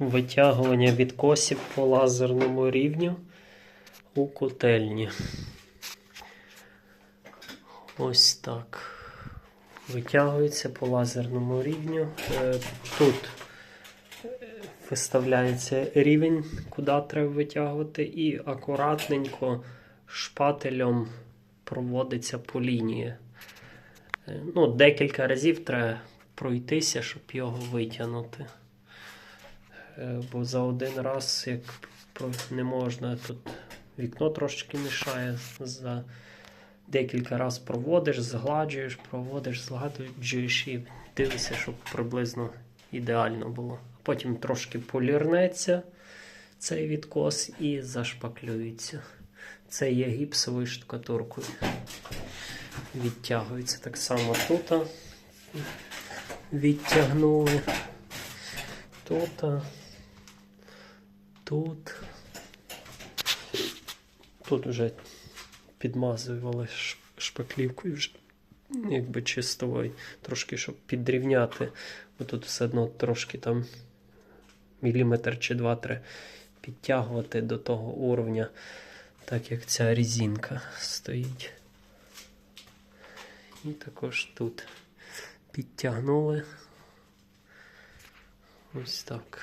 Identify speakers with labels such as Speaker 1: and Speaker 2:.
Speaker 1: витягування відкосів по лазерному рівню у котельні. Ось так. Витягується по лазерному рівню. Е, Тут е, виставляється рівень, куди треба витягувати, і акуратненько шпателем проводиться по лінії. Е, Ну, декілька разів треба пройтися, щоб його витягнути. Е, Бо за один раз, як не можна, тут вікно трошки мішає. За декілька разів проводиш, згладжуєш, проводиш, згладжуєш і дивишся, щоб приблизно ідеально було. Потім трошки полірнеться цей відкос і зашпаклюється. Це є гіпсовою штукатуркою. Відтягується так само тут. Відтягнули. Тут. Тут. Тут вже підмазували шпаклівкою вже якби чистовою, трошки, щоб підрівняти, бо тут все одно трошки там міліметр чи два треба підтягувати до того уровня, так як ця резинка стоїть. І також тут підтягнули. Ось так.